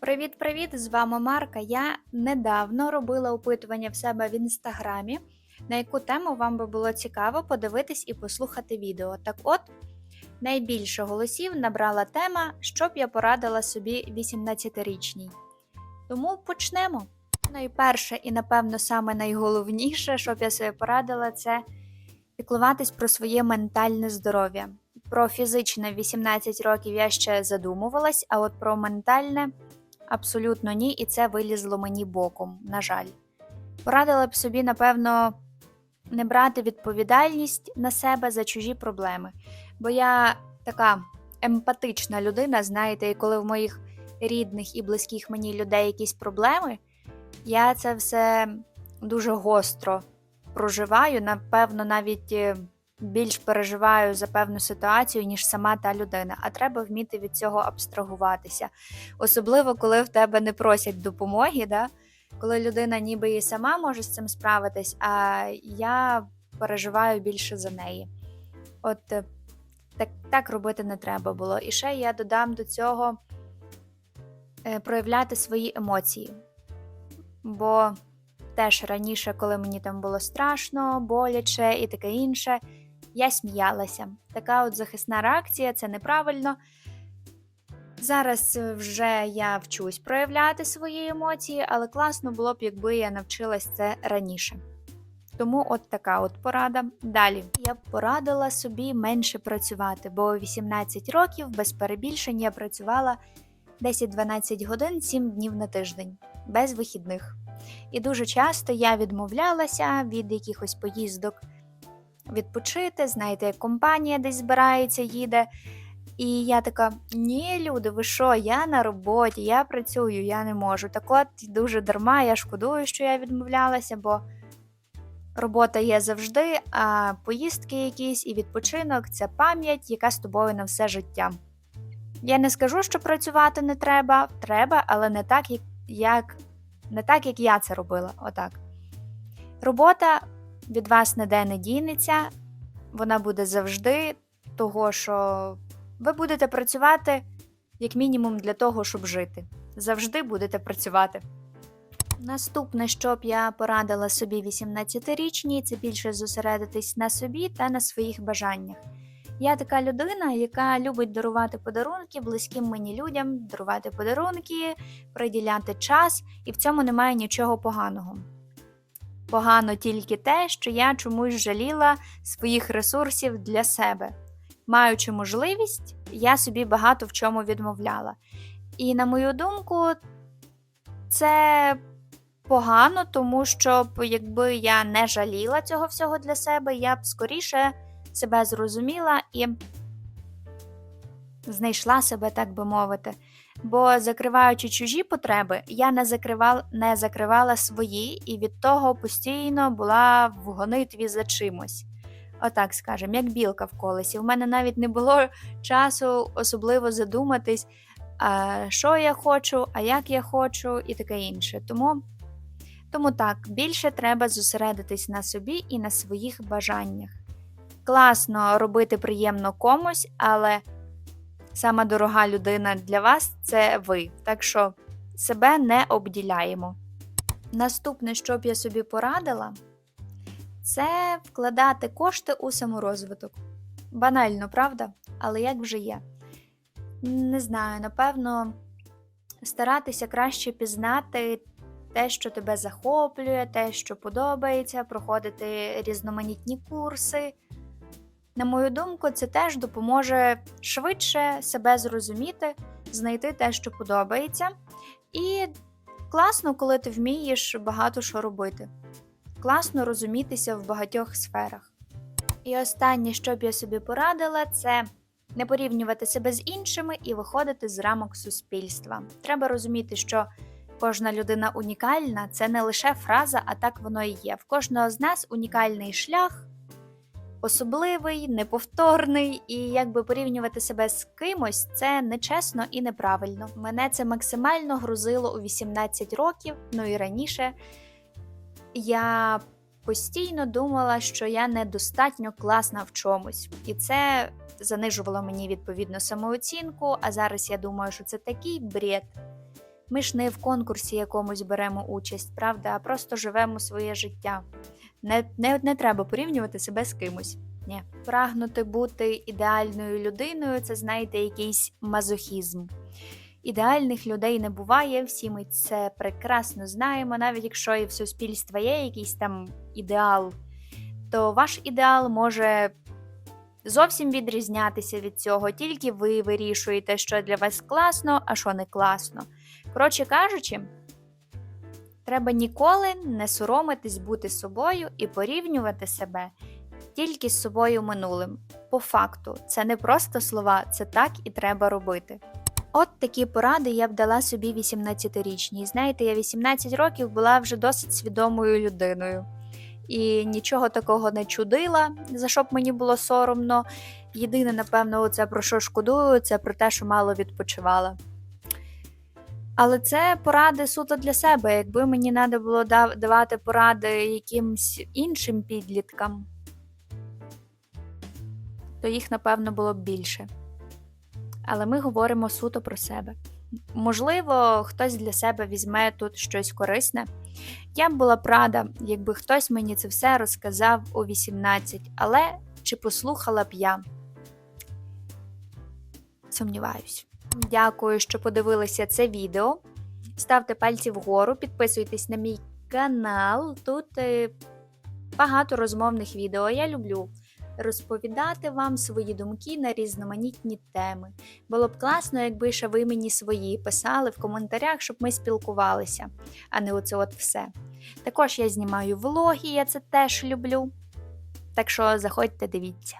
Привіт-привіт! З вами Марка. Я недавно робила опитування в себе в інстаграмі, на яку тему вам би було цікаво подивитись і послухати відео. Так от, найбільше голосів набрала тема, що б я порадила собі 18-річній. Тому почнемо. Найперше і, напевно, саме найголовніше, що б я собі порадила, це піклуватись про своє ментальне здоров'я. Про фізичне в 18 років я ще задумувалась, а от про ментальне абсолютно ні, і це вилізло мені боком, на жаль. Порадила б собі, напевно, не брати відповідальність на себе за чужі проблеми. Бо я така емпатична людина, знаєте, і коли в моїх рідних і близьких мені людей якісь проблеми, я це все дуже гостро проживаю, напевно, навіть е, більш переживаю за певну ситуацію, ніж сама та людина. А треба вміти від цього абстрагуватися. Особливо, коли в тебе не просять допомоги, да? коли людина ніби і сама може з цим справитись, а я переживаю більше за неї. От е, так, так робити не треба було. І ще я додам до цього е, проявляти свої емоції. Бо теж раніше, коли мені там було страшно, боляче і таке інше, я сміялася. Така от захисна реакція це неправильно. Зараз вже я вчусь проявляти свої емоції, але класно було б, якби я навчилась це раніше. Тому от така от порада. Далі я б порадила собі менше працювати, бо у 18 років без перебільшень я працювала 10-12 годин 7 днів на тиждень, без вихідних. І дуже часто я відмовлялася від якихось поїздок відпочити, знаєте, як компанія десь збирається, їде. І я така: ні, люди, ви що, я на роботі, я працюю, я не можу. Так от дуже дарма, я шкодую, що я відмовлялася, бо робота є завжди, а поїздки якісь і відпочинок це пам'ять, яка з тобою на все життя. Я не скажу, що працювати не треба, треба, але не так, як, як, не так, як я це робила. Отак. Робота від вас ніде не дінеться, вона буде завжди, того що ви будете працювати як мінімум для того, щоб жити. Завжди будете працювати. Наступне, що б я порадила собі 18-річній, це більше зосередитись на собі та на своїх бажаннях. Я така людина, яка любить дарувати подарунки близьким мені людям, дарувати подарунки, приділяти час, і в цьому немає нічого поганого. Погано тільки те, що я чомусь жаліла своїх ресурсів для себе. Маючи можливість, я собі багато в чому відмовляла. І, на мою думку, це погано, тому що якби я не жаліла цього всього для себе, я б скоріше себе зрозуміла і знайшла себе, так би мовити. Бо закриваючи чужі потреби, я не закривала, не закривала свої, і від того постійно була в гонитві за чимось. Отак скажемо, як білка в колесі. У мене навіть не було часу особливо задуматись, що я хочу, а як я хочу, і таке інше. Тому, Тому так, більше треба зосередитись на собі і на своїх бажаннях. Класно робити приємно комусь, але сама дорога людина для вас це ви. Так що себе не обділяємо. Наступне, що б я собі порадила, це вкладати кошти у саморозвиток. Банально, правда? Але як вже є? Не знаю, напевно, старатися краще пізнати те, що тебе захоплює, те, що подобається, проходити різноманітні курси. На мою думку, це теж допоможе швидше себе зрозуміти, знайти те, що подобається. І класно, коли ти вмієш багато що робити. Класно розумітися в багатьох сферах. І останнє, що б я собі порадила, це не порівнювати себе з іншими і виходити з рамок суспільства. Треба розуміти, що кожна людина унікальна це не лише фраза, а так воно і є. В кожного з нас унікальний шлях, особливий, неповторний, і якби порівнювати себе з кимось, це нечесно і неправильно. Мене це максимально грузило у 18 років, ну і раніше. Я постійно думала, що я недостатньо класна в чомусь, і це занижувало мені відповідно самооцінку. А зараз я думаю, що це такий бред. Ми ж не в конкурсі якомусь беремо участь, правда, а просто живемо своє життя. Не, не, не треба порівнювати себе з кимось. Ні. Прагнути бути ідеальною людиною це, знаєте, якийсь мазохізм. Ідеальних людей не буває, всі ми це прекрасно знаємо, навіть якщо і в суспільства є якийсь там ідеал, то ваш ідеал може зовсім відрізнятися від цього, тільки ви вирішуєте, що для вас класно, а що не класно. Коротше кажучи, треба ніколи не соромитись бути собою і порівнювати себе тільки з собою минулим. По факту, це не просто слова, це так і треба робити. От такі поради я б дала собі 18-річній. Знаєте, я 18 років була вже досить свідомою людиною. І нічого такого не чудила, за що б мені було соромно. Єдине, напевно, це про що шкодую, це про те, що мало відпочивала. Але це поради суто для себе. Якби мені треба було давати поради якимсь іншим підліткам, то їх, напевно, було б більше. Але ми говоримо суто про себе. Можливо, хтось для себе візьме тут щось корисне. Я б була б рада, якби хтось мені це все розказав у 18, але чи послухала б я? Сумніваюсь. Дякую, що подивилися це відео. Ставте пальці вгору, підписуйтесь на мій канал. Тут е, багато розмовних відео. Я люблю розповідати вам свої думки на різноманітні теми. Було б класно, якби ще ви мені свої писали в коментарях, щоб ми спілкувалися, а не оце от все. Також я знімаю влоги, я це теж люблю. Так що заходьте, дивіться.